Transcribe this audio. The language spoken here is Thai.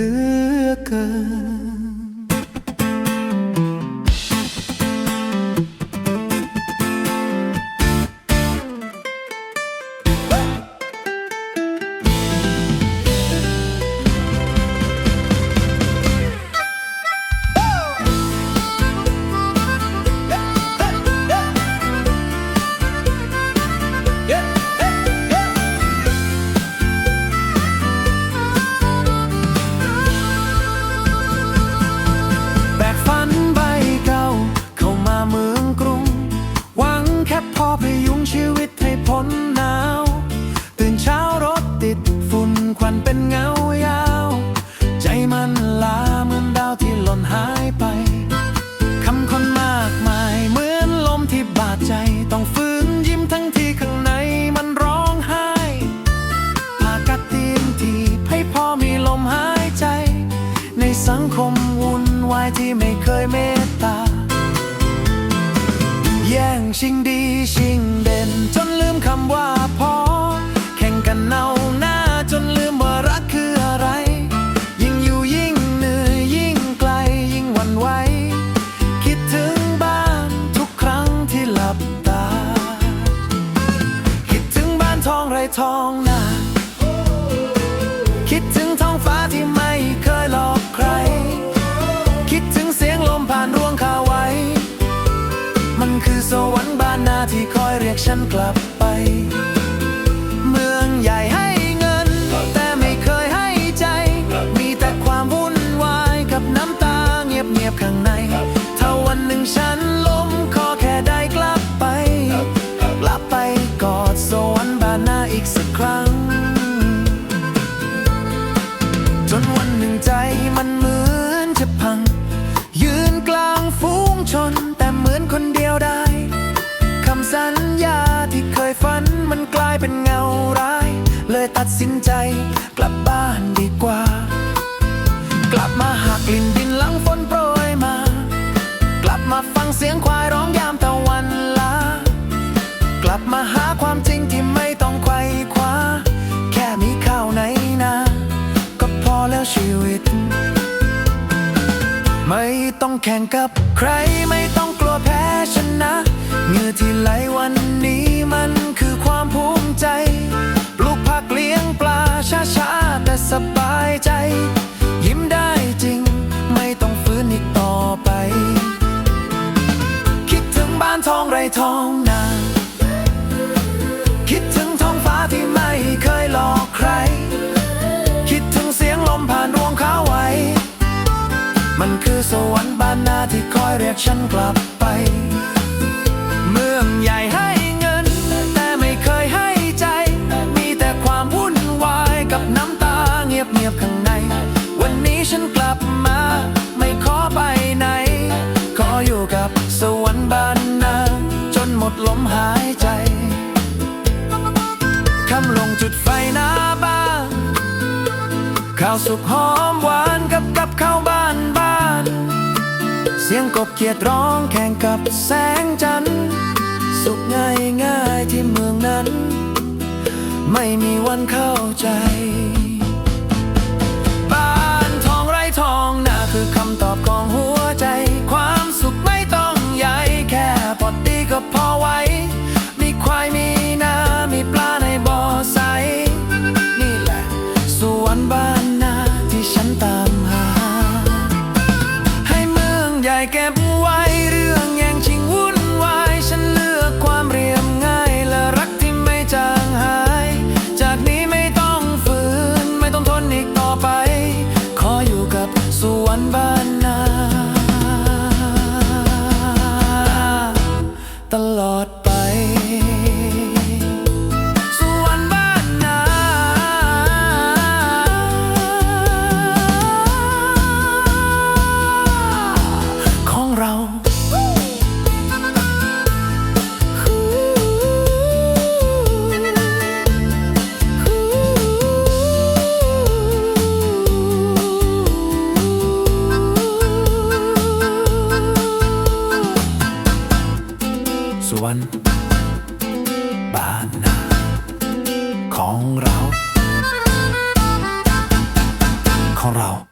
ลือเกิน ใจต้องฝืนยิ้มทั้งที่ข้างในมันร้องไห้พากัดตีนทีให้พอมีลมหายใจ ในสังคมวุ่นวายที่ไม่เคยเมตตา แย่งชิงดีชิงเด่น จนลืมคำว่า ท้องไรทองนาคิดถึงท้องฟ้าที่ไม่เคยหลอกใคร คิดถึงเสียงลมผ่านร่วงคาไว้ มันคือสวรรค์บ้านนาที่คอยเรียกฉันกลับไป กสักครั้ง จนวันหนึ่งใจมันเหมือนจะพัง ยืนกลางฝูงชน แต่เหมือนคนเดียวได้คำสัญญาที่เคยฝันมันกลายเป็นเงาร้าย เลยตัดสินใจกลับบ้านดีกว่า กลับมาหากลิ่นดินหลังฝนโปรยมา กลับมาฟังเสียงควายร้องยามตะวันลากลับมาหาความจริงที่ ต้องแข่งกับใครไม่ต้องกลัวแพ้ชนะเงื่อที่ไหลวันนี้มันคือความภูมิใจ ปลูกผักเลี้ยงปลาช้าๆแต่สบายใจ ยิ้มได้จริง ไม่ต้องฟื้นอีกต่อไป คิดถึงบ้านทองไรทอง ที่คอยเรียกฉันกลับไป เมืองใหญ่ให้เงิน แต่ไม่เคยให้ใจ มีแต่ความวุ่นวายกับน้ำตาเงียบเงียบๆข้างใน วันนี้ฉันกลับมา ไม่ขอไปไหน ขออยู่กับสวรรค์บ้านนาจนหมดลมหายใจคำลงจุดไฟหน้าบ้านข้าวสุกหอมหวานกับกับข้าวบ สียงกบเกียดร้องแข่งกับแสงจันทร์ สุขง่ายง่ายที่เมืองนั้น ไม่มีวันเข้าใจ บ้านทองไร่ทองน่าคือคำตอบของหัวใจ ความสุขไม่ต้องใหญ่แค่พอดีก็พอไว้ มีควายมีนา มีปลาในบ่อใส นี่แหละสวนบ้าน มือ สวนบ้านนาของเรา ของเรา